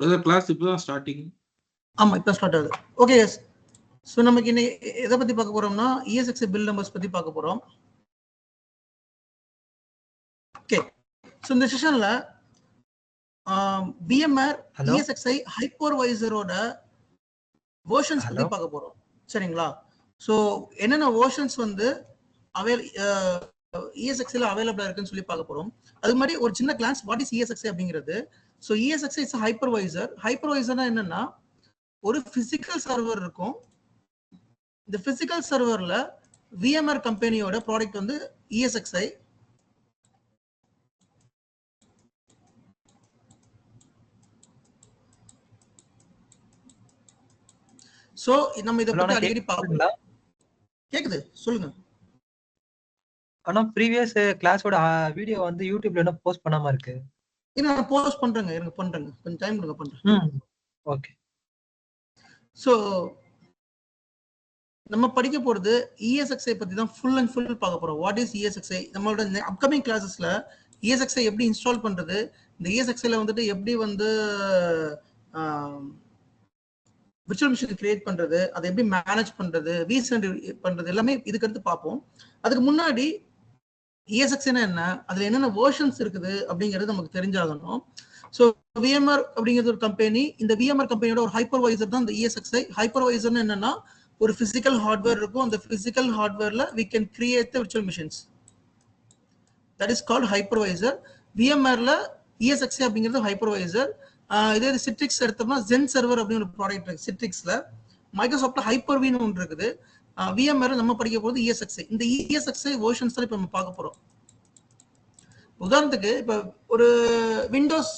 Brother class இப்பதான் starting ஆமா இப்போ ஸ்டார்ட் ஆகுது. ஓகே எஸ் ஸோ நமக்கு இன்னைக்கு எதை பத்தி பார்க்க போறோம்னா இஎஸ்எக்ஸ் பில் நம்பர்ஸ் பத்தி பார்க்க போறோம். ஓகே ஸோ இந்த செஷன்ல பிஎம்ஆர்? இஎஸ்எக்ஸ்ஐ ஹைப்பர்வைசரோட வேர்ஷன்ஸ் பத்தி? பார்க்க போறோம். சரிங்களா? ஸோ என்னென்ன வேர்ஷன்ஸ் வந்து அவைல் இஎஸ்எக்ஸ்ல அவைலபிளா இருக்குன்னு சொல்லி பார்க்க போறோம். அது மாதிரி ஒரு சின்ன கிளான்ஸ் வாட் இஸ் இஎஸ்எக்ஸ்ஐ அப்படிங்கிறது ஸோ இஎஸ்எக்ஸ்ஐ இஸ் ஹைப்பர்வைசர் ஹைப்பர்வைசர்னா என்னன்னா ஒரு பிசிக்கல் சர்வர் இருக்கும். இந்த பிசிக்கல் சர்வர்ல விஎம்ஆர் கம்பெனியோட ப்ராடக்ட் வந்து இஎஸ்எக்ஸ்ஐ சோ நம்ம இதை பத்தி அடிக்கடி கேக்குதுங்களா? கேக்குது சொல்லுங்க. ஆனா ப்ரீவியஸ் கிளாஸோட வீடியோ வந்து யூடியூப்ல என்ன போஸ்ட் பண்ணாம இருக்கு? நான் போஸ்ட் பண்றேங்க. இருங்க பண்றேங்க. கொஞ்சம் டைம் கொடுங்க பண்றேன். ஓகே ஸோ நம்ம படிக்க போறது இஎஸ்எக்ஸ்ஐ பத்தி தான் ஃபுல் அண்ட் ஃபுல் பார்க்க போறோம். வாட் இஸ் இஎஸ்எக்ஸ்ஐ நம்மளோட அப்கமிங் கிளாஸஸ்ல இஎஸ்எக்ஸ்ஐ எப்படி இன்ஸ்டால் பண்றது? இந்த இஎஸ்எக்ஸ்ஐல வந்துட்டு எப்படி வந்து விர்ச்சுவல் மிஷின் கிரியேட் பண்றது? அதை எப்படி மேனேஜ் பண்றது? ரீசெண்ட் பண்றது? எல்லாமே இதுக்கு அடுத்து பார்ப்போம். அதுக்கு முன்னாடி இஎஸ்எக்ஸ்னா என்ன? அதுல என்னென்ன வேர்ஷன்ஸ் இருக்குது அப்படிங்கிறது நமக்கு தெரிஞ்சாகணும். ஸோ விஎம்ஆர் அப்படிங்கிறது ஒரு கம்பெனி இந்த விஎம்ஆர் கம்பெனியோட ஒரு ஹைப்பர்வைசர் தான் இந்த இஎஸ்எக்ஸ்ஐ ஹைப்பர்வைசர்னு என்னன்னா ஒரு பிசிக்கல் ஹார்ட்வேர் இருக்கும். அந்த physical ஹார்ட்வேர்ல we can create the virtual machines that is called hypervisor விஎம்ஆர்ல ESXi அப்படிங்கிறது ஹைப்பர்வைசர் இதே இது சிட்ரிக்ஸ் எடுத்தோம்னா ஜென் சர்வர் அப்படின்னு ஒரு ப்ராடக்ட் இருக்கு சிட்ரிக்ஸ்ல மைக்ரோசாஃப்ட்ல ஹைப்பர்வின்னு ஒன்று இருக்குது. விஎம்ஆர் நம்ம படிக்க போகிறது இஎஸ்எக்ஸ்ஐ இந்த இஎஸ்எக்ஸ்ஐ வேர்ஷன்ஸ் தான் இப்போ நம்ம பார்க்க போகிறோம் உதாரணத்துக்கு இப்போ ஒரு விண்டோஸ்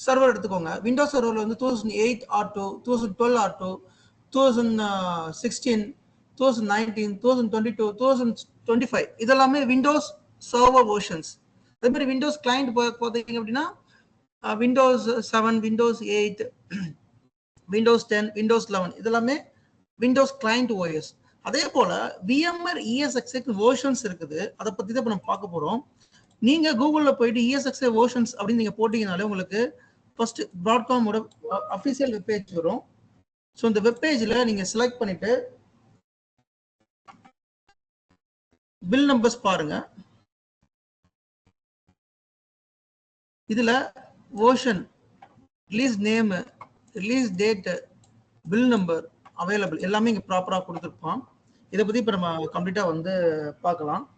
சர்வர் எடுத்துக்கோங்க. விண்டோஸ் சர்வரில் வந்து two thousand eight R two two thousand twelve R two two thousand sixteen two thousand nineteen two thousand twenty two two thousand twenty five இதெல்லாமே விண்டோஸ் சர்வர் வேர்ஷன்ஸ் அதே மாதிரி விண்டோஸ் கிளைண்ட் பார்த்தீங்க அப்படின்னா Windows seven Windows eight Windows ten Windows eleven இதெல்லாமே Windows client OS அதே போல VMR இஎஸ்எக்ஸ்க்கு versions இருக்குது. அதை பத்தி தான் இப்போ நம்ம பார்க்க போறோம். நீங்க கூகுள்ல போயிட்டு இஎஸ்எக்ஸ்ஐ வேர்ஷன்ஸ் அப்படின்னு நீங்க போட்டீங்கனாலே உங்களுக்கு ஃபர்ஸ்ட் ப்ராட்காமோட அஃபிஷியல் வெப்பேஜ் வரும். ஸோ இந்த வெப்பேஜில் நீங்க செலக்ட் பண்ணிட்டு பில் நம்பர்ஸ் பாருங்க. இதுல version release name release date build number available எல்லாமே இங்க ப்ராப்பரா கொடுத்துருப்பான் இதை பத்தி இப்ப நம்ம கம்ப்ளீட்டா வந்து பார்க்கலாம்.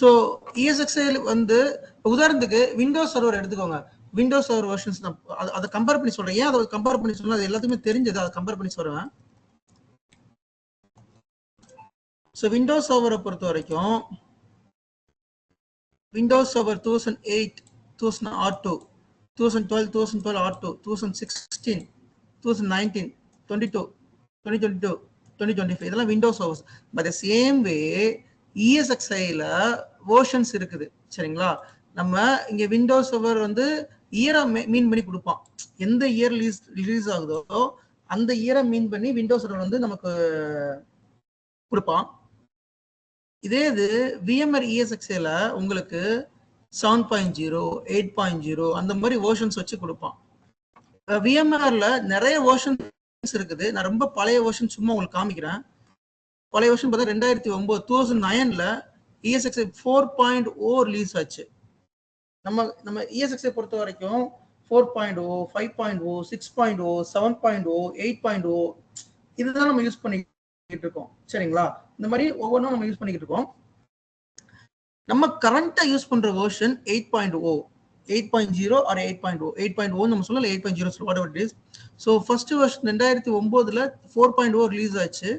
ஸோ இஎஸ்எக்ஸ்ஐ வந்து உதாரணத்துக்கு விண்டோஸ் சர்வர் எடுத்துக்கோங்க. விண்டோஸ் சர்வர் வெர்ஷன்ஸ் நான் அதை- அதை கம்பேர் பண்ணி சொல்றேன். ஏன் அதை கம்பேர் பண்ணி சொன்னா அது எல்லாத்தையுமே தெரிஞ்சது அதை கம்பேர் பண்ணி சொல்றேன். ஸோ விண்டோஸ் சர்வரை பொறுத்த வரைக்கும் Windows server two thousand eight two thousand R two two thousand twelve two thousand twelve R two two thousand sixteen two thousand nineteen twenty two twenty twenty two twenty twenty five இதெல்லாம் Windows servers but same way இஎஸ்எக்ஸ்ஐயில் versions இருக்குது. சரிங்களா? நம்ம இங்கே Windows server வந்து இயரை மீன் பண்ணி கொடுப்பான். எந்த year release release ஆகுதோ அந்த இயரை மீன் பண்ணி விண்டோஸ் சர்வர் வந்து நமக்கு கொடுப்பான். இதே இது விஎம்ஆர் இஎஸ்எக்ஸ்ஏல உங்களுக்கு seven point zero eight point zero அந்த மாதிரி வேர்ஷன்ஸ் வச்சு கொடுப்பான். விஎம்ஆர்ல நிறைய வேர்ஷன்ஸ் இருக்குது. நான் ரொம்ப பழைய வேர்ஷன் சும்மா உங்களுக்கு காமிக்கிறேன். பழைய வருஷம் பார்த்தா ரெண்டாயிரத்தி ஒன்பது டூ தௌசண்ட் நைன்ல ESXi four point O release ஆச்சு. நம்ம நம்ம இஎஸ்எக்ஸ்ஐ பொறுத்த வரைக்கும் four point O five point O six point O seven point O eight point O இதுதான் நம்ம யூஸ் பண்ணிக்கிட்டு இருக்கோம். சரிங்களா? இந்த மாதிரி ஒவ்வொன்றும் நம்ம யூஸ் பண்ணிக்கிட்டு இருக்கோம். நம்ம கரண்டா யூஸ் பண்ற version eight point O eight point zero R eight point O eight point O நம்ம சொல்லல eight point zero whatever it is so first version ரெண்டாயிரத்தி ஒன்பதுல ஃபோர் பாயிண்ட் ஓ ரிலீஸ் ஆச்சு.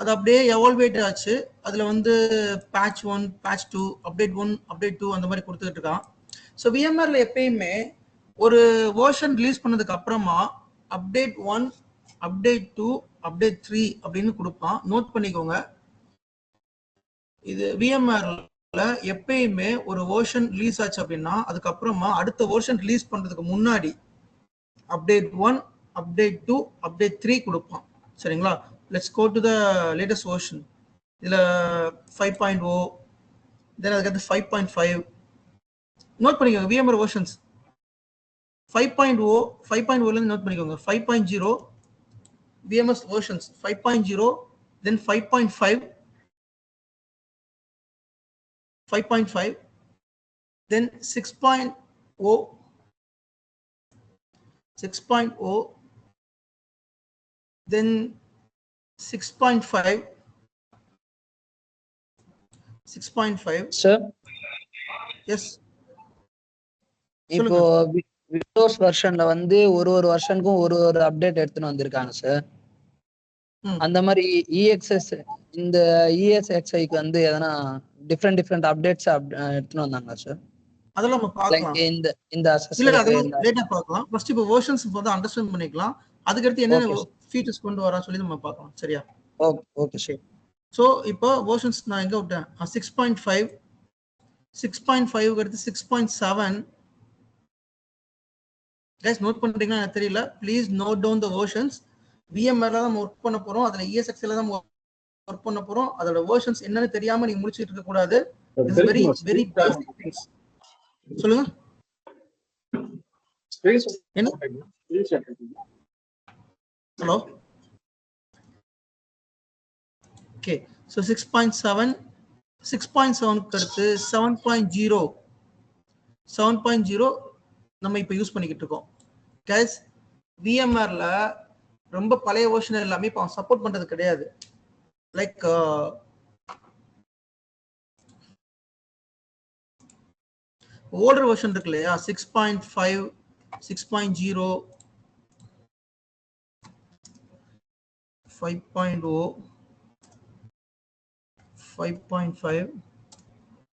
அது அப்படியே எவால்வேட் ஆச்சு. அதுல வந்து patch one patch two update one update two அந்த மாதிரி கொடுத்துட்டு இருக்கான். ஸோ விஎம்ஆர்ல எப்பயுமே ஒரு வேர்ஷன் ரிலீஸ் பண்ணதுக்கு அப்புறமா update one update two update three அப்படின்னு கொடுப்பான். நோட் பண்ணிக்கோங்க. இது விஎம்ஆர்ல எப்பயுமே ஒரு வேர்ஷன் ரிலீஸ் ஆச்சு அப்படின்னா அதுக்கப்புறமா அடுத்த வேர்ஷன் ரிலீஸ் பண்றதுக்கு முன்னாடி update one update two update three கொடுப்பான். சரிங்களா? Let's go to the latest version இதில் ஃபைவ் பாயிண்ட் ஓ தென் அதுக்கடுத்து ஃபைவ் பாயிண்ட் ஃபைவ் நோட் பண்ணிக்கோங்க VMware versions five point O five point ஓலேருந்து note பண்ணிக்கோங்க. Five point zero point O six point O then six point five six point five sir yes இப்போ Windows வெர்ஷன்ல வந்து ஒரு ஒரு வெர்ஷனுக்கும் ஒரு ஒரு அப்டேட் எடுத்துன்னு வந்திருக்காங்க சார். அந்த மாதிரி இஎக்ஸ்எஸ் இந்த இஎஸ்எக்ஸ்ஐக்கு வந்து எதனா டிஃப்ரெண்ட் டிஃப்ரெண்ட் அப்டேட்ஸ் எடுத்துன்னு வந்தாங்களா சார் அதெல்லாம் நம்ம பார்க்கலாம். இந்த இந்த இல்ல அதெல்லாம் லேட்டா பார்க்கலாம். ஃபர்ஸ்ட் இப்போ வெர்ஷன்ஸ் வந்து அண்டர்ஸ்டாண்ட் பண்ணிக்கலாம். அதுக்கடுத்து என்னென்ன Okay, ஃபீச்சர்ஸ் கொண்டு வரா சொல்லி நம்ம பார்க்கலாம் சரியா? ஓகே ஓகே சார் ஸோ இப்போ வெர்ஷன்ஸ் நான் எங்க விட்டேன்? Six point five six point five அடுத்து six point seven guys note பண்றீங்களா எனக்கு தெரியல. Please note down the versions விஎம்ஆர்ல தான் ஒர்க் பண்ண போறோம். அதுல இஎஸ்எக்ஸ்ல தான் ஒர்க் பண்ண போறோம். அதோட வெர்ஷன்ஸ் என்னன்னு தெரியாம நீங்க முடிச்சிட்டு இருக்க கூடாது. It's very very basic things சொல்லுங்க. என்ன? Hello okay so six point seven six point செவனுக்கு அடுத்து seven point zero seven point zero நம்ம இப்போ யூஸ் பண்ணிக்கிட்டு இருக்கோம். கேஸ் விஎம்ஆர்ல ரொம்ப பழைய வேர்ஷன் எல்லாமே இப்போ சப்போர்ட் பண்றது கிடையாது. லைக் ஓல்டர் வெர்ஷன் இருக்கு இல்லையா? Six point five six point zero five point O five point five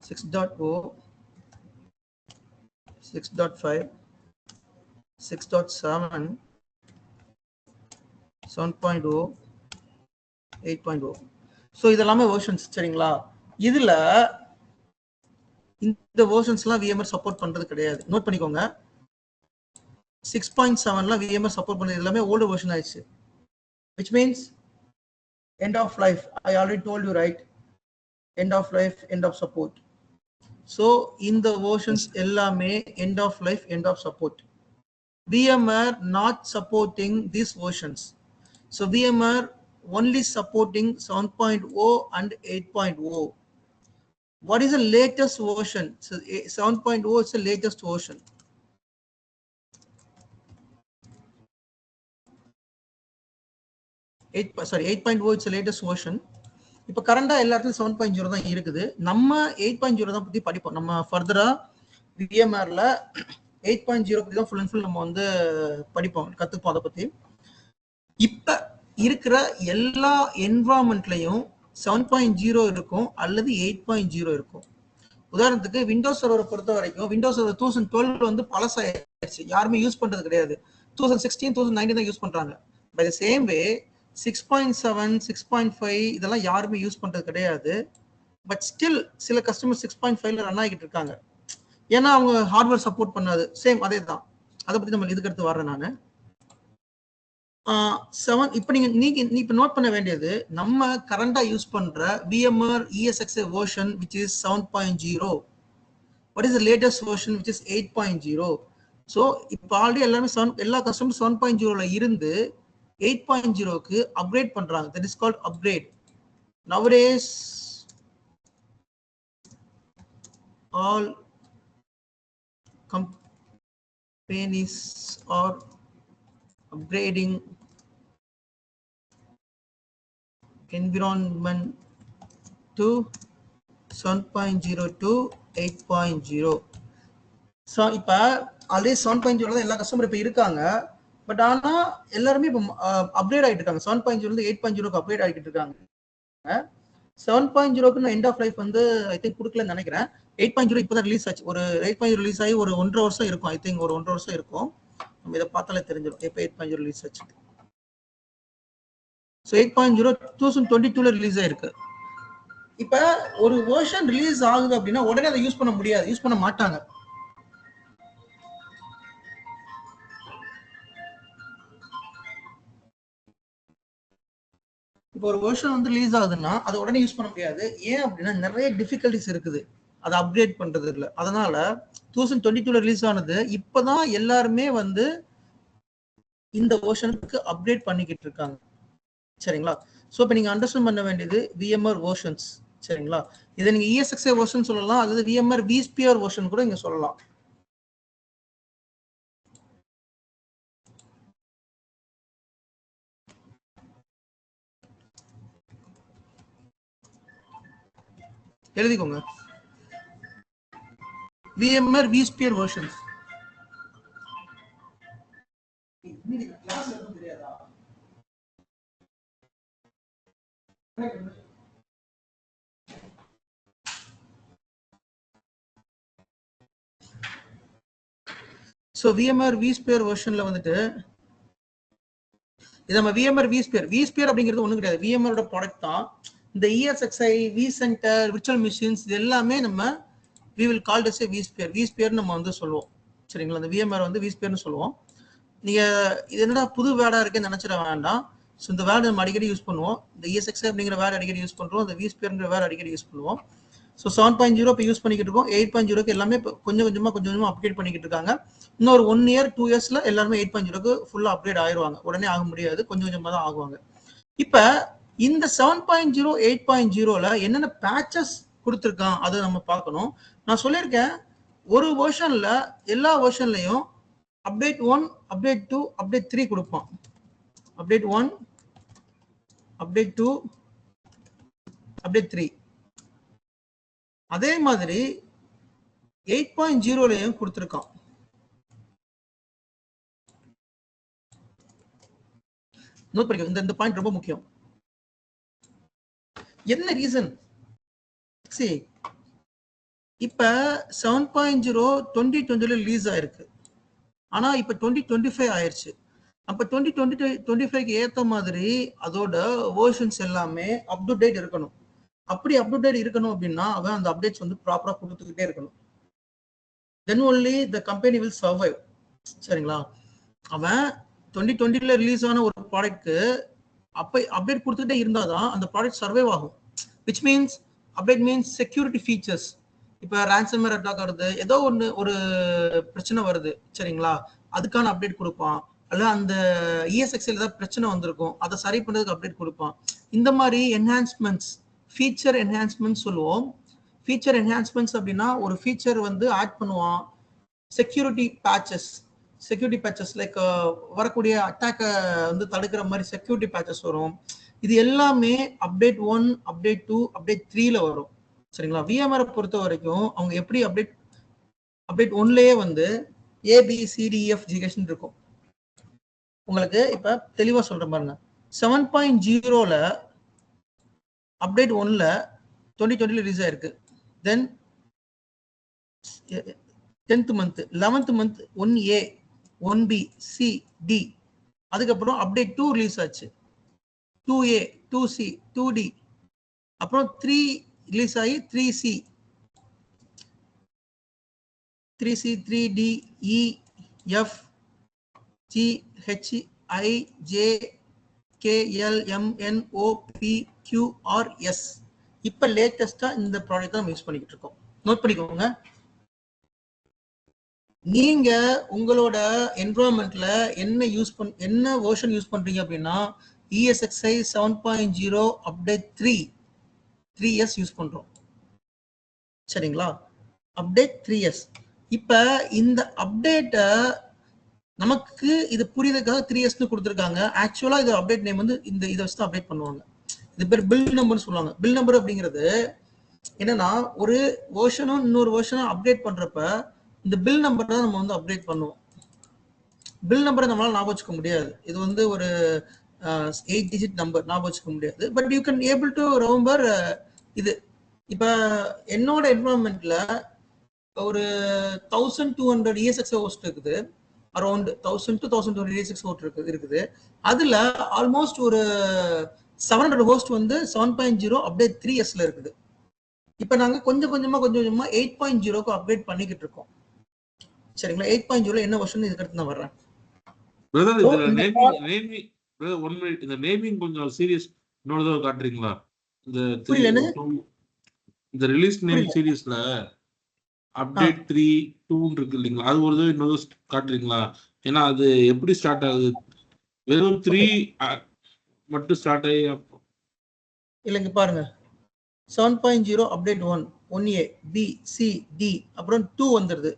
six dot O six dot five six dot seven seven point O eight point O so இதெல்லாமே versions சரிங்களா இதில் இந்த வேர்ஷன்ஸ்லாம் VMR support பண்ணுறது கிடையாது note பண்ணிக்கோங்க six point செவன்லாம் VMware support பண்ணுறது எல்லாமே ஓல்டு வேர்ஷன் ஆயிடுச்சு which means end of life I already told you right end of life end of support so இந்த the எல்லாமே end of life end of support support not supporting supporting these so vmr only supporting 7.0 and 8.0 what is the latest version? So eh, 7.0 is the latest version. Eight sorry eight point O it's latest version இப்போ கரண்டாக எல்லா இடத்துலையும் seven point zero தான் இருக்குது. நம்ம eight point zero தான் பற்றி படிப்போம். நம்ம ஃபர்தராக விஎம்ஆரில் எயிட் பாயிண்ட் ஜீரோ பற்றி தான் ஃபுல் அண்ட் ஃபுல் நம்ம வந்து படிப்போம் கற்றுப்போம் அதை பற்றி இப்போ இருக்கிற எல்லா என்வரான்மெண்ட்லையும் செவன் பாயிண்ட் ஜீரோ இருக்கும் அல்லது எயிட் பாயிண்ட் ஜீரோ இருக்கும். உதாரணத்துக்கு விண்டோஸ் சர்வரை பொறுத்த வரைக்கும் விண்டோஸ் சர்வர் தௌசண்ட் டுவெல் வந்து பழசாயிருச்சு. யாருமே யூஸ் பண்ணுறது கிடையாது. தௌசண்ட் சிக்ஸ்டீன் தௌசண்ட் நைன்டீன் தான் யூஸ் பண்ணுறாங்க by the same way six point seven six point five இதெல்லாம் யாருமே யூஸ் பண்றது கிடையாது. பட் ஸ்டில் சில கஸ்டமர் சிக்ஸ் பாயிண்ட் ஃபைவ்ல ரன் ஆகிட்டு இருக்காங்க. ஏன்னா அவங்க ஹார்ட்வேர் சப்போர்ட் பண்ணாது. சேம் அதே தான் அதை பத்தி நம்ம இதுக்கடுத்து வர்றேன் நான். செவன் இப்போ நீங்க நீங்க நீ இப்போ நோட் பண்ண வேண்டியது நம்ம கரண்டா யூஸ் பண்ற VMware ESX version which is seven point zero what is the latest version which is eight point zero so இப்போ ஆல்ரெடி எல்லாமே செவன் எல்லா கஸ்டமர் செவன் பாயிண்ட் ஜீரோல இருந்து எயிட் பாயிண்ட் ஜீரோக்கு அப்கிரேட் பண்றாங்க. That is called upgrade nowadays all companies are upgrading environment to 7.0 to 8.0 so இப்போ already seven point zero தான் எல்லா கஸ்டமர் இப்போ இருக்காங்க. பட் ஆனா எல்லாருமே இப்போ அப்டேட் ஆகிட்டு இருக்காங்க. Seven point zero eight point ஜீரோக்கு அப்டேட் ஆகிட்டு இருக்காங்க. செவன் பாயிண்ட் ஜீரோக்கு எண்ட் ஆஃப் லைஃப் வந்து ஐ திங்க் கொடுக்கலன்னு நினைக்கிறேன். எயிட் பாயிண்ட் ஜீரோ இப்போ தான் ரிலீஸ் ஆச்சு. ஒரு எயிட் பாயிண்ட் ரிலீஸ் ஆகி ஒரு ஒன்றரை வருஷம் இருக்கும். ஐ திங்க் ஒரு ஒன்றரை வருஷம் இருக்கும். நம்ம இதை பார்த்தாலே தெரிஞ்சிடும். எப்போ எயிட் பாயிண்ட் ஜீரோ ரிலீஸ் ஆச்சு. So eight point zero two thousand twenty டூல ரிலீஸ் ஆயிருக்கு. இப்போ ஒரு வேர்ஷன் ரிலீஸ் ஆகுது அப்படின்னா உடனே அதை யூஸ் பண்ண முடியாது. யூஸ் பண்ண மாட்டாங்க. இப்போ ஒரு வெர்ஷன் வந்து ரிலீஸ் ஆகுதுன்னா அதை உடனே யூஸ் பண்ண முடியாது. ஏன் அப்படின்னா நிறைய டிஃபிகல்டிஸ் இருக்குது. அதை அப்டேட் பண்றது இல்லை. அதனால தௌசண்ட் டுவெண்ட்டி டூல ரிலீஸ் ஆனது இப்பதான் எல்லாருமே வந்து இந்த ஓஷனுக்கு அப்டேட் பண்ணிக்கிட்டு இருக்காங்க. சரிங்களா? ஸோ இப்போ நீங்க அண்டர்ஸ்டாண்ட் பண்ண வேண்டியது விஎம்ஆர் ஓஷன்ஸ் சரிங்களா? இதை நீங்க இஎஸ்எக்ஸ்ஏ ஓஷன் சொல்லலாம் அல்லது விஎம்ஆர் விஸ்பிஆர் ஓஷன் கூட இங்க சொல்லலாம். எழுதிக்கோங்க. VMware vSphere versions so VMware vSphere வெர்ஷன்ல வந்துட்டு இது நம்ம விஎம்ஆர் விஸ்பியர் விஸ்பியர் அப்படிங்கிறது ஒன்றும் கிடையாது. விஎம்ஆரோட ப்ராடக்ட் தான். இந்த E ESXi vCenter virtual machines இது எல்லாமே நம்ம we will call this a vSphere vSphere நம்ம வந்து சொல்லுவோம். சரிங்களா? அந்த விஎம்ஆர் வந்து விஸ்பியர்னு சொல்லுவோம். நீங்க இது என்னடா புது வேர்டா இருக்குன்னு நினைச்சிட வேண்டாம். ஸோ இந்த வேர்டு நம்ம அடிக்கடி யூஸ் பண்ணுவோம். இந்த இஎஸ்எக்ஸ் அப்படிங்கிற வேர்டு அடிக்கடி யூஸ் பண்ணுறோம் இந்த விஸ்பியர்ங்கிற வேர்டு அடிக்கடி யூஸ் பண்ணுவோம். ஸோ செவன் பாயிண்ட் ஜீரோ இப்போ யூஸ் பண்ணிக்கிட்டு இருக்கோம். எயிட் பாயிண்ட் ஜீரோக்கு எல்லாமே இப்போ கொஞ்சம் கொஞ்சமாக கொஞ்சம் கொஞ்சமாக அப்டேட் பண்ணிக்கிட்டு இருக்காங்க. இன்னொரு ஒன் இயர் டூ இயர்ஸில் எல்லாருமே எயிட் பாயிண்ட் ஜீரோக்கு ஃபுல்லாக அப்டேட் ஆயிடுவாங்க உடனே ஆக முடியாது. கொஞ்சம் கொஞ்சமாக தான் ஆகுவாங்க. இப்போ இந்த seven point zero eight point ஜீரோவில் என்னென்ன பேச்சஸ் கொடுத்துருக்கான் அதை நம்ம பார்க்கணும். நான் சொல்லியிருக்கேன் ஒரு வெர்ஷன்ல எல்லா வேர்ஷன்லையும் update one update two update three கொடுப்பான். Update one update two update three அதே மாதிரி எயிட் பாயிண்ட் ஜீரோலையும் கொடுத்துருக்கான். நோட் பண்ணிக்கோ இந்த இந்த பாயிண்ட் ரொம்ப முக்கியம். என்ன ரீசன் சி இப்ப செவன் பாயிண்ட் ஜீரோ டுவெண்ட்டி டுவெண்ட்டில ரிலீஸ் ஆயிருக்கு. ஆனா இப்போ டுவெண்ட்டி டுவெண்ட்டி ஃபைவ் ஆயிருச்சு. அப்போ டுவெண்ட்டி டுவெண்ட்டி டுவெண்ட்டி ஃபைவ்க்கு ஏத்த மாதிரி அதோட வேர்ஷன்ஸ் எல்லாமே அப் டு டேட் இருக்கணும். அப்படி அப் டு டேட் இருக்கணும் அப்படின்னா அவன் அந்த அப்டேட்ஸ் வந்து ப்ராப்பராக கொடுத்துக்கிட்டே இருக்கணும். Then only the company will survive சரிங்களா? அவன் டுவெண்ட்டி டுவெண்ட்டில ரிலீஸ் ஆன ஒரு ப்ராடக்ட்க்கு அப்போ அப்டேட் கொடுத்துக்கிட்டே இருந்தாதான் அந்த ப்ராடக்ட் சர்வைவ் ஆகும். Which means update means security features இப்போ ரேன்சம்வேர் அட்டாக் வருது. ஏதோ ஒன்று ஒரு பிரச்சனை வருது. சரிங்களா? அதுக்கான அப்டேட் கொடுப்பான். அல்ல அந்த இஎஸ்எக்ஸ்எல் ஏதாவது பிரச்சனை வந்திருக்கும். அதை சரி பண்ணுறதுக்கு அப்டேட் கொடுப்பான். இந்த மாதிரி என்ஹான்ஸ்மெண்ட்ஸ் ஃபீச்சர் என்ஹான்ஸ்மெண்ட்ஸ் சொல்லுவோம். ஃபீச்சர் என்ஹான்ஸ்மெண்ட்ஸ் அப்படின்னா ஒரு ஃபீச்சர் வந்து ஆட் பண்ணுவான். Security patches security patches like வரக்கூடிய அட்டாக்கை வந்து தடுக்கிற மாதிரி செக்யூரிட்டி பேச்சஸ் வரும். இது எல்லாமே update one update two update த்ரீல வரும். சரிங்களா? விஎம்ஆர் பொறுத்த வரைக்கும் அவங்க எப்படி அப்டேட் அப்டேட் ஒன்லயே வந்து ஏபிசிடிஎஃப் ஜிகேஷன் e, இருக்கும். உங்களுக்கு இப்ப தெளிவா சொல்கிற பாருங்க. செவன் பாயிண்ட் ஜீரோல அப்டேட் ஒன்ல டுவெண்ட்டி டுவெண்ட்டில ரிலீஸ் ஆயிருக்கு. Then tenth month eleventh month one A one B C D அதுக்கப்புறம் அப்டேட் டூ ரிலீஸ் ஆச்சு. Two A two C two D அப்புறம் த்ரீ ரிலீஸ் ஆகி three C three C three D E F G H I J K O P Q R S இப்போ லேட்டஸ்ட்டாக இந்த product தான் நம்ம use பண்ணிக்கிட்டு இருக்கோம். நோட் பண்ணிக்கோங்க. நீங்க உங்களோட என்வரான்மெண்ட்ல என்ன யூஸ் பண் என்ன வேர்ஷன் யூஸ் பண்றீங்க அப்படின்னா ESXi seven point zero update three three years use பண்ணுறோம் சரிங்களா? அப்டேட் த்ரீ இயர்ஸ் இப்போ இந்த அப்டேட்டை நமக்கு இது புரியுதுக்காக த்ரீ இயர்ஸ்னு கொடுத்துருக்காங்க. ஆக்சுவலாக இது அப்டேட் நேம் வந்து இந்த இதை வச்சு தான் அப்டேட் பண்ணுவாங்க. இது பேர் பில் நம்பர்னு சொல்லுவாங்க. பில் நம்பர் அப்படிங்கிறது என்னன்னா ஒரு வேர்ஷனும் இன்னொரு வேர்ஷனும் அப்டேட் பண்ணுறப்ப இந்த பில் நம்பர் தான் நம்ம வந்து அப்டேட் பண்ணுவோம். பில் நம்பரை நம்மளால் ஞாபகம் வச்சுக்க முடியாது. இது வந்து ஒரு எயிட் டிஜிட் நம்பர் ஞாபகம் வச்சுக்க முடியாது. But you can able to remember இது. இப்போ என்னோட என்வரான்மெண்ட்ல ஒரு thousand two hundred ESX host இருக்குது. Around thousand to thousand two ESX host இருக்குது இருக்குது. அதுல ஆல்மோஸ்ட் ஒரு செவன் ஹண்ட்ரட் ஹோஸ்ட் வந்து seven point zero update three எஸ்ல இருக்குது. இப்போ நாங்க கொஞ்சம் கொஞ்சமா கொஞ்சம் கொஞ்சமா எயிட் பாயிண்ட் ஜீரோக்கு அப்டேட் பண்ணிக்கிட்டு இருக்கோம். சரிங்களா? எயிட் பாயிண்ட் ஜீரோ என்ன வருஷம் இதுக்கு அடுத்து நான் வர்றேன். ஒன் மினிட் இந்த நேமிங் கொஞ்சம் சீரியஸ் இன்னொரு தடவை காட்டுறீங்களா? இந்த இந்த ரிலீஸ் நேம் புரியல. சீரீஸ்ல அப்டேட் த்ரீ டூன்னு இருக்கு இல்லைங்களா? அது ஒரு தடவை இன்னொரு காட்டுறீங்களா? ஏன்னா அது எப்படி ஸ்டார்ட் ஆகுது? வெறும் த்ரீ மட்டும் ஸ்டார்ட் ஆகி இல்லைங்க பாருங்க. Seven point zero update one one A B C D அப்புறம் டூ வந்துருது.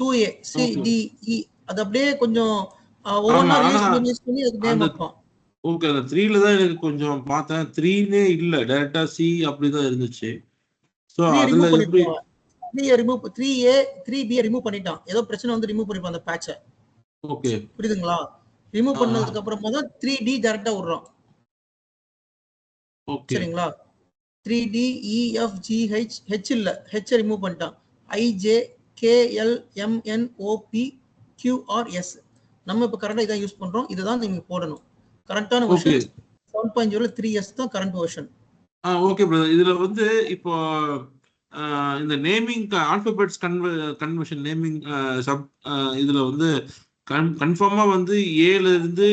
Two A C. D E அது அப்படியே கொஞ்சம் ஓகே அந்த த்ரீல தான் எனக்கு கொஞ்சம் பார்த்தேன். த்ரீனே இல்ல. டைரக்டா சி அப்படிதான் இருந்துச்சு. அதுல ரிமூவ் எப்படி three remove three A three B remove பண்ணிட்டான் ஏதோ பிரச்சனை வந்து ரிமூவ் பண்ணிருப்பான் அந்த பேட்சை ஓகே புரியுதுங்களா? ரிமூவ். பண்ணதுக்கு அப்புறமா தான் த்ரீ டி டேரக்டா விடுறோம். சரிங்களா? Three D E F G H இல்ல. ஹெச் ரிமூவ் பண்ணிட்டான் I J K L M N O P Q R S நம்ம இப்போ கரண்டா இதான் யூஸ் பண்றோம். இதுதான் நீங்க போடணும். கரெக்டான version seven point zero three S தான் கரண்ட் வெர்ஷன் ஆ ஓகே பிரதர் இதுல வந்து இப்போ இந்த நேமிங் ஆல்பபெட்ஸ் கன்வ கன்வர்ஷன் நேமிங் சப் இதுல வந்து கன் கன்ஃபார்மா வந்து ஏல இருந்து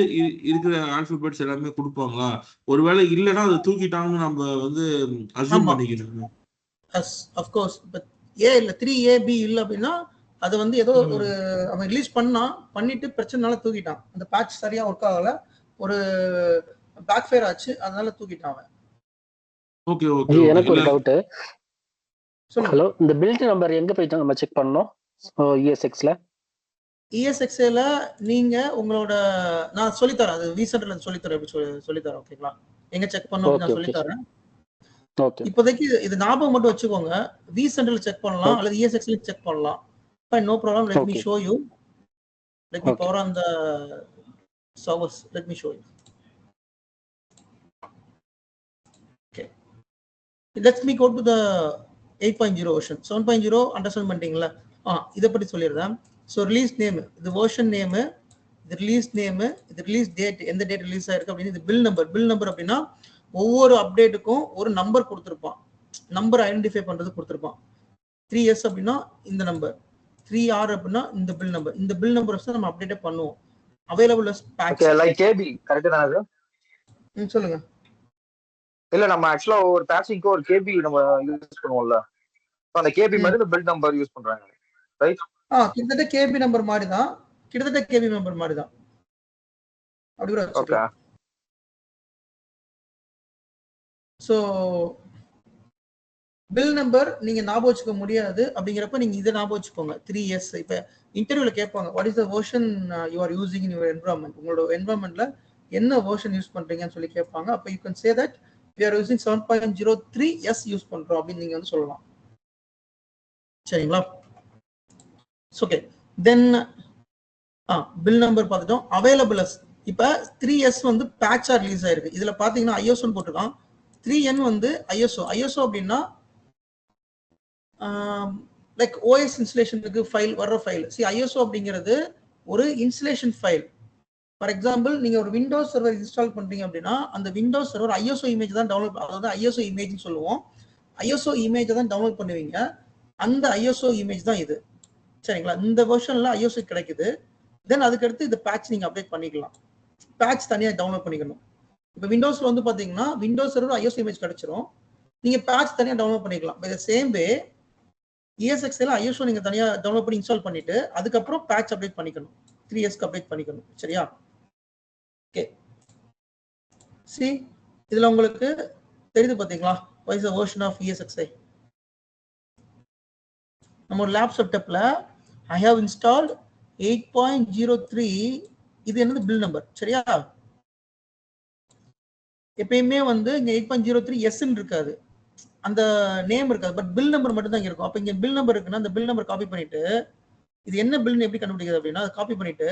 இருக்கிற ஆல்பபெட்ஸ் எல்லாமே கொடுப்பாங்களா? ஒருவேளை இல்லைன்னா அதை தூக்கிட்டாங்கன்னு நம்ம வந்து. பண்ணிக்கணும். அஸ் அஃப்கோர்ஸ் பட் ஏ இல்ல த்ரீ ஏ பி இல்ல அப்படின்னா அது வந்து ஏதோ. ஒரு அவன் ரிலீஸ் பண்ணான் பண்ணிட்டு பிரச்சனைனால தூக்கிட்டான். அந்த பேட்ச் சரியா ஒர்க் ஆகல. ஒரு பேக் ஃபேர் ஆச்சு. அதனால தூக்கிட்டான் அவன். ஓகே ஓகே எனக்கு ஒரு டவுட் சொல்லுங்க. ஹலோ இந்த பில்ட் நம்பர் எங்க போய் நம்ம செக் பண்ணோம் இஎஸ்எக்ஸ்ல இஎஸ்எக்ஸ்ல நீங்க உங்களோட நான் சொல்லித்தரேன். அது விசென்டர்ல சொல்லித்தரேன். எப்படி சொல்லி சொல்லித்தரேன் ஓகேங்களா எங்க செக் பண்ணோம் நான். சொல்லித்தரேன். ஓகே இப்போதைக்கு இது- ஞாபகம் மட்டும் வச்சுக்கோங்க. வி சென்டர்ல செக் பண்ணலாம். அல்லது இஎஸ்எக்ஸ்ல செக் பண்ணலாம். No problem let me Okay. Show you let me Okay. Power on the servers let me show you okay let's me go to the eight point zero version seven point zero understand பண்ணிட்டீங்களா ஆ இதை பற்றி சொல்லிடுறேன். So release name இது version name இது release name இது release date எந்த date release ஆயிருக்கு அப்படின்னு இது பில் நம்பர் பில் நம்பர் அப்படின்னா ஒவ்வொரு அப்டேட்டுக்கும் ஒரு நம்பர் கொடுத்துருப்பான். நம்பர் ஐடென்டிஃபை பண்றது கொடுத்துருப்பான். த்ரீ எஸ் அப்படின்னா இந்த நம்பர் த்ரீ ஆர் அப்படின்னா இந்த பில் நம்பர் இந்த பில் நம்பர் நம்ம அப்டேட்டே பண்ணுவோம். Available okay like KB correct தானே அது? ம் சொல்லுங்க. இல்ல நம்ம ஆக்சுவலா ஒரு பேட்சிங்க்கு ஒரு கேபி நம்ம யூஸ் பண்ணுவோம்ல. அந்த கேபி. மாதிரி இந்த பில்ட் நம்பர் யூஸ் பண்றாங்க. ரைட் ஆ கிட்டத்தட்ட கேபி நம்பர் மாதிரி தான் கிட்டத்தட்ட கேபி நம்பர் மாதிரி தான் அப்படி கூட ஓகே ஸோ பில் நம்பர் நீங்க ஞாபகம் வச்சுக்க முடியாது. அப்படிங்கிறப்ப நீங்க இதை ஞாபகம் வச்சுக்கோங்க. த்ரீ இயர்ஸ் இப்ப இன்டர்வியூல கேட்பாங்க what is the version you are using in your environment உங்களோட என்வரான்மெண்ட்ல என்ன வேர்ஷன் யூஸ் பண்றீங்கன்னு சொல்லி கேட்பாங்க. அப்ப you can say that we are using seven point zero three S use பண்றோம் அப்படின்னு நீங்க வந்து சொல்லலாம். சரிங்களா? ஓகே தென் ஆ பில் நம்பர் பார்த்துட்டோம். அவைலபிள் இப்ப த்ரீ எஸ் வந்து பேட்சா ரிலீஸ் ஆயிருக்கு. இதுல பாத்தீங்கன்னா ஐஎஸ்ஓன்னு போட்டிருக்கான். த்ரீ என் வந்து ஐஎஸ்ஓ ஐஎஸ்ஓ அப்படின்னா லைக் ஓஎஸ் இன்ஸ்டலேஷனுக்கு ஃபைல் வர்ற ஃபைல் சி ஐஎஸ்ஓ அப்படிங்கிறது ஒரு இன்ஸ்டலேஷன் ஃபைல் ஃபார் எக்ஸாம்பிள் நீங்கள் ஒரு விண்டோஸ் சர்வர் இன்ஸ்டால் பண்ணுறீங்க அப்படின்னா அந்த விண்டோஸ் சர்வர் ஐஎஸ்ஓ இமேஜ் தான் டவுன்லோட் அதாவது ஐஎஸ்ஓ இமேஜ்னு சொல்லுவோம். ஐஎஸ்ஓ இமேஜை தான் டவுன்லோட் பண்ணுவீங்க. அந்த ஐஎஸ்ஓ இமேஜ் தான் இது. சரிங்களா? இந்த வெர்ஷனில் ஐஎஸ்ஓ கிடைக்குது. தென் அதுக்கடுத்து இந்த பேட்ச் நீங்கள் அப்டேட் பண்ணிக்கலாம். பேட்ச் தனியாக டவுன்லோட் பண்ணிக்கணும். இப்போ விண்டோஸில் வந்து பார்த்தீங்கன்னா விண்டோஸ் சர்வர் ஐஎஸ்ஓ இமேஜ் கிடைச்சிரும். நீங்கள் பேட்ச் தனியாக டவுன்லோட் பண்ணிக்கலாம். பை சேம் வே இஎஸ்எக்ஸ்எல் ஐஎஸ்ஓ நீங்கள் தனியாக டவுன்லோட் பண்ணி இன்ஸ்டால் பண்ணிட்டு அதுக்கப்புறம் பேட்ச் அப்டேட் பண்ணிக்கணும். த்ரீ இயர்ஸ்க்கு அப்டேட் பண்ணிக்கணும். சரியா? ஓகே சி இதில் உங்களுக்கு தெரியுது பார்த்தீங்களா wise a version of ESXi நம்ம ஒரு லேப் செட்டப்பில் I have installed eight point zero three இது என்னது? பில் நம்பர் சரியா? எப்பயுமே வந்து இங்கே எயிட் பாயிண்ட் ஜீரோ த்ரீ எஸ்ன்னு இருக்காது. அந்த நேம் இருக்காது. பட் பில் நம்பர் மட்டும் தான் இருக்கும். அப்போ இங்கே பில் நம்பர் இருக்குன்னா அந்த பில் நம்பர் காப்பி பண்ணிட்டு இது என்ன பில்னு எப்படி கண்டுபிடிக்கிறது அப்படின்னா அதை காப்பி பண்ணிட்டு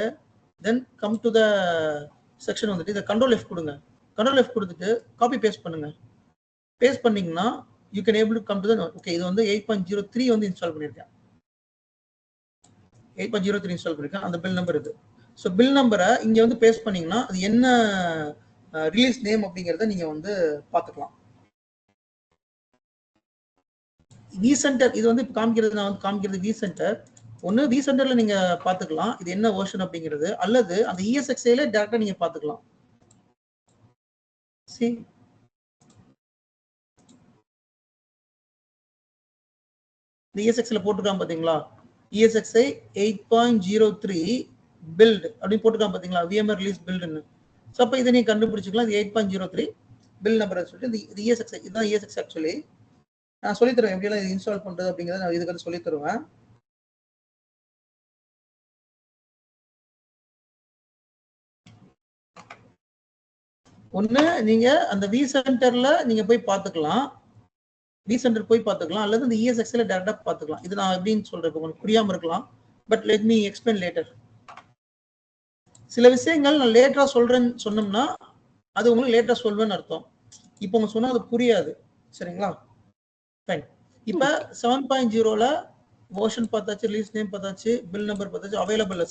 then come to the section வந்துட்டு இதை கண்ட்ரோல் எஃப் கொடுங்க. கண்ட்ரோல் எஃப் கொடுத்துட்டு காப்பி பேஸ்ட் பண்ணுங்க. பேஸ்ட் பண்ணீங்கன்னா you can able come to okay இது வந்து எயிட் பாயிண்ட் ஜீரோ த்ரீ வந்து இன்ஸ்டால் பண்ணியிருக்கேன் eight point zero three install பண்ணியிருக்கேன் அந்த பில் நம்பர் இது. ஸோ பில் நம்பரை இங்கே வந்து பேஸ்ட் பண்ணீங்கன்னா அது என்ன ரிலீஸ் நேம் அப்படிங்கிறத நீங்கள் வந்து பார்த்துக்கலாம். வி சென்டர் இது வந்து இப்போ காமிக்கிறது நான் வந்து காமிக்கிறது வி சென்டர் ஒன்று வி சென்டரில் நீங்கள் பார்த்துக்கலாம் இது என்ன வேர்ஷன் அப்படிங்கிறது. அல்லது அந்த இஎஸ்எக்ஸ்ஐல டேரெக்டாக நீங்கள் பார்த்துக்கலாம் சி இஎஸ்எக்ஸ்ல போட்டிருக்கான் பார்த்தீங்களா ESXi eight point zero three build அப்படின்னு போட்டிருக்கான் பார்த்தீங்களா விஎம்ஆர் ரிலீஸ் பில்டுன்னு ஸோ அப்போ இதை நீங்கள் கண்டுபிடிச்சிக்கலாம். இது eight point zero three build number சொல்லிட்டு இந்த இஎஸ்எக்ஸ் இதுதான் இஎஸ்எக்ஸ் ஆக்சுவலி நான் சொல்லித் தருவேன் எப்படியெல்லாம் இது இன்ஸ்டால் பண்றது அப்படிங்கிறத நான் இதுக்கு சொல்லி தருவேன். ஒண்ணு நீங்க அந்த வி சென்டர்ல நீங்க போய் பார்த்துக்கலாம். வி சென்டர் போய் பார்த்துக்கலாம். அல்லது இந்த இஎஸ்எக்ஸ்ல டேரக்டா பார்த்துக்கலாம். இது நான் எப்படின்னு சொல்றேன் உங்களுக்கு புரியாம இருக்கலாம். But let me explain later சில விஷயங்கள் நான் லேட்டரா சொல்றேன்னு சொன்னோம்னா அது உங்களுக்கு லேட்டரா சொல்வேன்னு அர்த்தம். இப்போ உங்க சொன்னா அது புரியாது. சரிங்களா? ஃபைன் இப்போ செவன் பாயிண்ட் ஜீரோல வேர்ஷன் பார்த்தாச்சு ரிலீஸ் நேம் பார்த்தாச்சு பில் நம்பர் பார்த்தாச்சு அவைலபிள்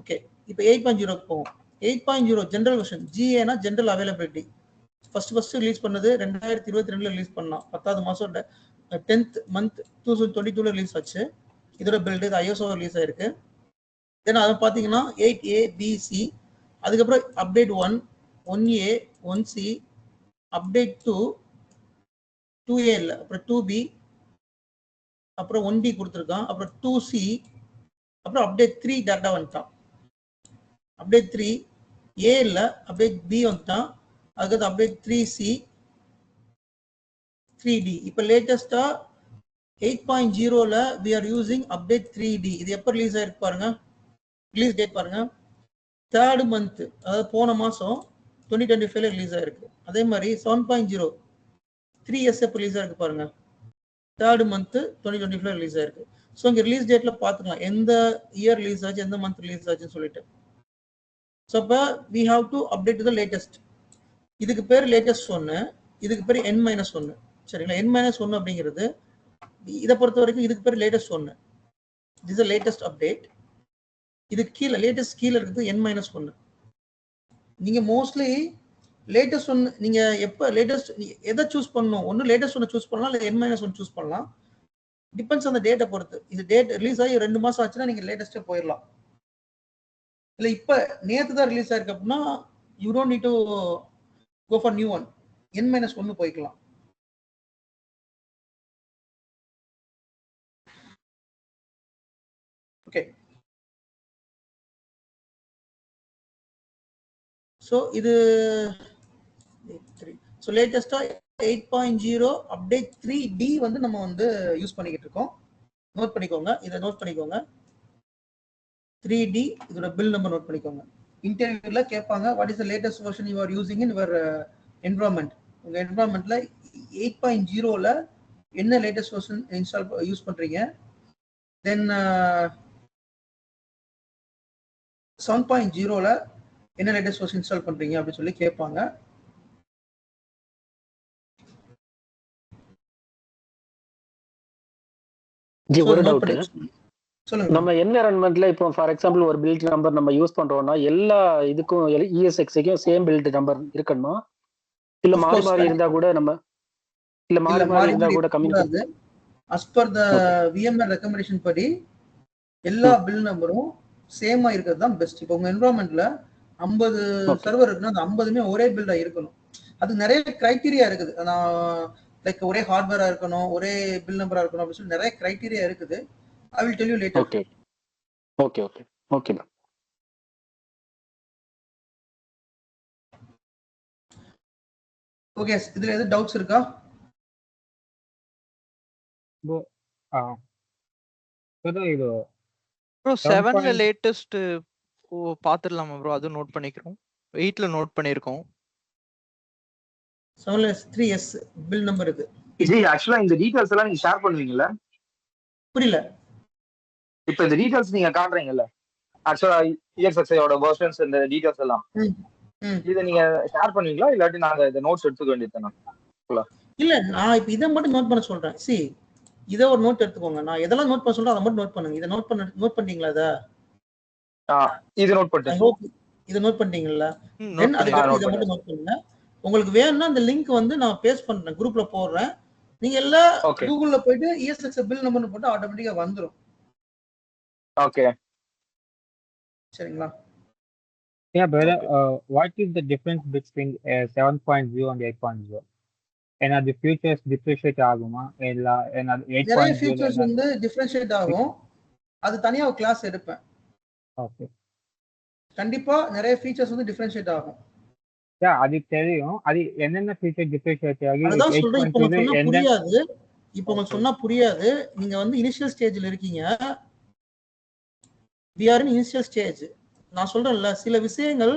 ஓகே இப்போ எயிட் பாயிண்ட் ஜீரோக்கு போவோம். Eight point zero general version ஜிஏனா general availability first first release பண்ணது ரெண்டாயிரத்தி இருபத்தி ரெண்டுல ரிலீஸ் பண்ணலாம். பத்தாவது மாசம் tenth month two thousand twenty டூல ரிலீஸ் ஆச்சு. இதோட பில்டு இது ஐஎஸ்ஓ ரிலீஸ் ஆயிருக்கு. தென் அதை பார்த்தீங்கன்னா எயிட் ஏ பிசி அதுக்கப்புறம் update one one A one C update two two A இல்லை. அப்புறம் டூ பி அப்புறம் ஒன் டி கொடுத்துருக்கான். அப்புறம் டூ சி அப்புறம் அப்டேட் த்ரீ டேரெக்டாக வந்துட்டான். அப்டேட் த்ரீ ஏ இல்லை. அப்டேட் பி வந்துட்டான். அதுக்கடுத்து update three C three D இப்போ லேட்டஸ்ட்டாக எயிட் பாயிண்ட் ஜீரோவில் we are using update three D இது எப்போ ரிலீஸ் ஆகிருக்கு பாருங்க. ரிலீஸ் டேட் பாருங்க. தேர்டு மந்த்து அதாவது போன மாதம் டுவெண்ட்டி டுவெண்ட்டி ஃபைவ்ல ரிலீஸ் ஆயிருக்கு. அதே மாதிரி seven point zero three years இப்போ ரிலீஸ் ஆயிருக்கு பாருங்க. Third month twenty twenty five release ஆயிருக்கு. ஸோ இங்கே ரிலீஸ் டேட்ல பார்த்துக்கலாம். எந்த இயர் ரிலீஸ் ஆச்சு எந்த மந்த் ரிலீஸ் ஆச்சுன்னு சொல்லிட்டு. ஸோ அப்போ we have to update to the latest இதுக்கு பேர் லேட்டஸ்ட் ஒன்று இதுக்கு பேர் என் மைனஸ் ஒன்று சரிங்களா? என் மைனஸ் ஒன்று அப்படிங்கிறது இதை பொறுத்த வரைக்கும் இதுக்கு பேர் லேட்டஸ்ட் ஒன்று இஸ் அ லேட்டஸ்ட் அப்டேட் இது கீழே லேட்டஸ்ட் கீழே இருக்கிறது என் மைனஸ் ஒன்று நீங்கள் மோஸ்ட்லி லேட்டஸ்ட் ஒன்று நீங்க எப்போ லேட்டஸ்ட் எதை சூஸ் பண்ணணும்? ஒன்று லேட்டஸ்ட் ஒன்று சூஸ் பண்ணலாம் இல்லை என் மைனஸ் ஒன்று சூஸ் பண்ணலாம். டிபெண்ட்ஸ் அந்த டேட்டை பொறுத்து. இது டேட் ரிலீஸ் ஆகி ரெண்டு மாசம் ஆச்சுன்னா நீங்க லேட்டஸ்டே போயிடலாம். இல்லை இப்போ நேற்று தான் ரிலீஸ் ஆயிருக்கு அப்படின்னா you don't need to go for new one N minus ஒன்று போய்க்கலாம். ஓகே ஸோ இது ஸோ லேட்டஸ்ட்டாக eight point zero update three D வந்து நம்ம வந்து யூஸ் பண்ணிக்கிட்டு இருக்கோம் நோட் பண்ணிக்கோங்க. இதை நோட் பண்ணிக்கோங்க. த்ரீ டி இதோட பில் நம்பர் நோட் பண்ணிக்கோங்க. இன்டர்வியூவில் கேட்பாங்க what is the latest version you are using in your environment உங்கள் என்வரான்மெண்ட்டில் எயிட் பாயிண்ட் ஜீரோவில் என்ன லேட்டஸ்ட் வெர்ஷன் இன்ஸ்டால் யூஸ் பண்ணுறீங்க தென் செவன் பாயிண்ட் ஜீரோவில் என்ன லேட்டஸ்ட் வெர்ஷன் இன்ஸ்டால் பண்ணுறீங்க அப்படின்னு சொல்லி கேட்பாங்க. ஜி ஒரு டவுட் நம்ம என்விரான்மெண்ட்ல இப்போ ஃபார் எக்ஸாம்பிள் ஒரு பில்ட் நம்பர் நம்ம யூஸ் பண்றோம்னா எல்லா இதுக்கும் E இஎஸ்எக்ஸுக்கும் சேம் பில்ட் நம்பர் இருக்கணுமா? இல்ல மாறி மாறி. இருந்தா கூட நம்ம இல்ல மாறி மாறி இருந்தா கூட கூடாது. As per the VMR recommendation படி எல்லா பில் நம்பரும் சேமா இருக்கிறது தான் பெஸ்ட் இப்போ உங்க என்வரான்மெண்ட்ல ஐம்பது. சர்வர் இருக்குன்னா அந்த ஐம்பதுமே ஒரே பில்டா இருக்கணும். அது நிறைய கிரைட்டீரியா இருக்குது. நான் லைக் ஒரே ஹார்ட்வேரா இருக்கணும் ஒரே பில் நம்பரா இருக்கணும் அப்படின்னு சொல்லி நிறைய கிரைட்டீரியா இருக்குது. I will tell you later okay okay okay okay ma'am okay இதுல எதுவும் டவுட்ஸ் இருக்கா? அதான் இது ப்ரோ Seven செவன்ல point- லேட்டஸ்ட் ஓ பாத்துடலாமா ப்ரோ அதுவும் நோட் பண்ணிக்கிறோம். எயிட்ல நோட் பண்ணியிருக்கோம் செவன்ல த்ரீ எஸ் பில் நம்பர் இது ஜி ஆக்சுவலா இந்த டீடைல்ஸ் எல்லாம் நீங்க ஷேர் பண்ணுவீங்கல்ல? புரியல. இப்ப இந்த டீடைல்ஸ் நீங்க காட்டுறீங்கல்ல? ஆக்சுவலா இஎஸ்எஸ்ஐயோட வெர்ஷன்ஸ் இந்த டீடைல்ஸ் எல்லாம். இதை நீங்க ஷேர் பண்ணுவீங்களா? இல்லாட்டி நாங்க இந்த நோட்ஸ் எடுத்துக்க வேண்டியது இல்ல நான் இப்ப இதை மட்டும் நோட் பண்ண சொல்றேன். சி இதை ஒரு நோட் எடுத்துக்கோங்க. நான் எதெல்லாம் நோட் பண்ண சொல்றேன் அதை மட்டும் நோட் பண்ணுங்க. இதை நோட் பண்ண நோட் பண்ணீங்களா இதை? இது நோட் பண்ணிட்டேன். இதை நோட் பண்ணிட்டீங்களா தென் note அதுக்கப்புறம் இதை மட்டும் நோட் பண்ணுங்க. உங்களுக்கு வேணும்னா இந்த லிங்க் வந்து நான் பேஸ்ட் பண்றேன் குரூப்ல போடுறேன். நீங்க எல்லாம் கூகுள்ல போயிட்டு இஎஸ்எக்ஸ் பில் நம்பர் போட்டு ஆட்டோமேட்டிக்கா வந்துரும். ஓகே சரிங்களா? Yeah brother uh, what is the difference between uh, 7.0 and 8.0 என்னது ஃபியூச்சர்ஸ் டிப்ரிஷியேட் ஆகுமா? இல்ல நிறைய பாயிண்ட் ஃபீச்சர்ஸ் வந்து டிஃபரன்ஷியேட் ஆகும். அது தனியா ஒரு கிளாஸ் எடுப்பேன். ஓகே கண்டிப்பா நிறைய ஃபீச்சர்ஸ் வந்து டிஃபரன்ஷியேட் ஆகும். யா அது தெரியும். அது என்னென்ன ஃபீச்சர் டிப்ரிஷியேட் ஆகி எயிட் சொல்றேன். இப்போ உங்களுக்கு புரியாது. இப்போ உங்களுக்கு சொன்னா புரியாது. நீங்க வந்து இனிஷியல் ஸ்டேஜ்ல இருக்கீங்க. We are in initial stage நான் சொல்றேன்ல சில விஷயங்கள்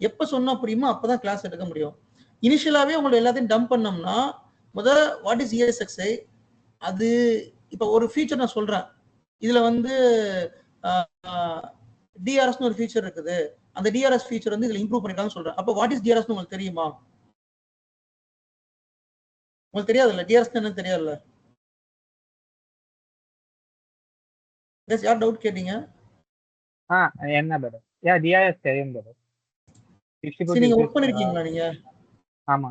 எப்ப சொன்னா புரியுமோ அப்பதான் கிளாஸ் எடுக்க முடியும். இனிஷியலாவே உங்களை எல்லாத்தையும் டம்ப் பண்ணோம்னா முதல்ல வாட் இஸ் இஎஸ்எக்ஸ்ஐ அது இப்போ ஒரு ஃபீச்சர் நான் சொல்றேன். இதுல வந்து டிஆர்எஸ்னு ஒரு ஃபீச்சர் இருக்குது. அந்த டிஆர்எஸ் ஃபீச்சர் வந்து இதுல இம்ப்ரூவ் பண்ணிருக்காங்கன்னு சொல்றேன். அப்போ வாட் இஸ் டிஆர்எஸ் உங்களுக்கு தெரியுமா? உங்களுக்கு தெரியாதுல்ல? டிஆர்எஸ் என்னன்னு தெரியாதுல்ல? Yes, யார் டவுட் கேட்டீங்க? ஆ என்ன பிரதர் யா டிஆர்எஸ் தெரியும் பிரதர் நீங்க ஒர்க் பண்ணிருக்கீங்களா நீங்க? ஆமா.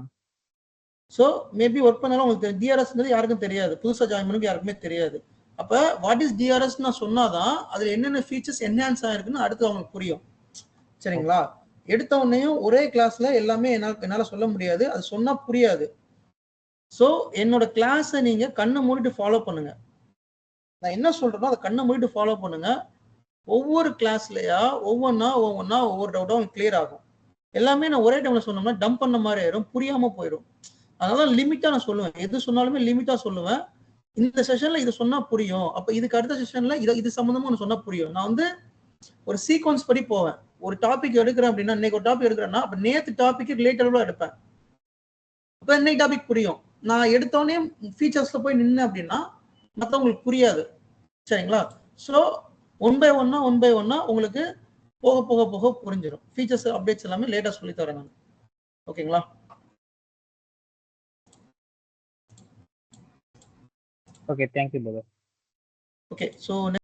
சோ மேபி ஒர்க் பண்ணாலும் உங்களுக்கு டிஆர்எஸ் யாருக்கும் தெரியாது. புதுசா ஜாயின் பண்ணி யாருக்குமே தெரியாது. அப்ப வாட் இஸ் டிஆர்எஸ் நான் சொன்னாதான் அதுல என்னென்ன ஃபீச்சர்ஸ் என்ஹான்ஸ் ஆயிருக்குன்னு அடுத்து அவங்களுக்கு புரியும். சரிங்களா? எடுத்த உடனேயும் ஒரே கிளாஸ்ல எல்லாமே என்னால் என்னால் சொல்ல முடியாது. அது சொன்னா புரியாது. ஸோ என்னோட கிளாஸை நீங்க கண்ணை மூடிட்டு ஃபாலோ பண்ணுங்க. நான் என்ன சொல்றேனோ அதை கண்ணை மூடிட்டு ஃபாலோ பண்ணுங்க. ஒவ்வொரு கிளாஸ்லயா ஒவ்வொன்றா ஒவ்வொன்றா ஒவ்வொரு டவுட்டும் கிளியர் ஆகும். எல்லாமே நான் ஒரே டைம்ல சொன்னோம்னா டம்ப் பண்ண மாதிரி ஆயிரும் புரியாம போயிடும் அதனால லிமிட்டா நான் சொல்லுவேன். எது சொன்னாலுமே லிமிட்டா சொல்லுவேன். இந்த செஷன்ல இது சொன்னா புரியும். அப்ப இதுக்கு அடுத்த செஷன்ல இது இது சம்மந்தமா ஒன்று சொன்னா புரியும். நான் வந்து ஒரு சீக்வன்ஸ் படி போவேன். ஒரு டாபிக் எடுக்கிறேன் அப்படின்னா இன்னைக்கு ஒரு டாபிக் எடுக்கிறேன்னா அப்ப நேத்து டாபிக் ரிலேட்டடா எடுப்பேன். அப்ப இன்னைக்கு டாபிக் புரியும்? நான் எடுத்தோடனே ஃபீச்சர்ஸ்ல போய் நின்னேன் அப்படின்னா மற்றவங்களுக்கு புரியாது. சரிங்களா? ஸோ ஒன் பை ஒன்னா ஒன் பை ஒன்னா உங்களுக்கு போக போக போக புரிஞ்சிடும் ஃபீச்சர்ஸ் அப்டேட்ஸ் எல்லாமே லேட்டா சொல்லி தரேன் நான். ஓகேங்களா? Okay thank you brother okay so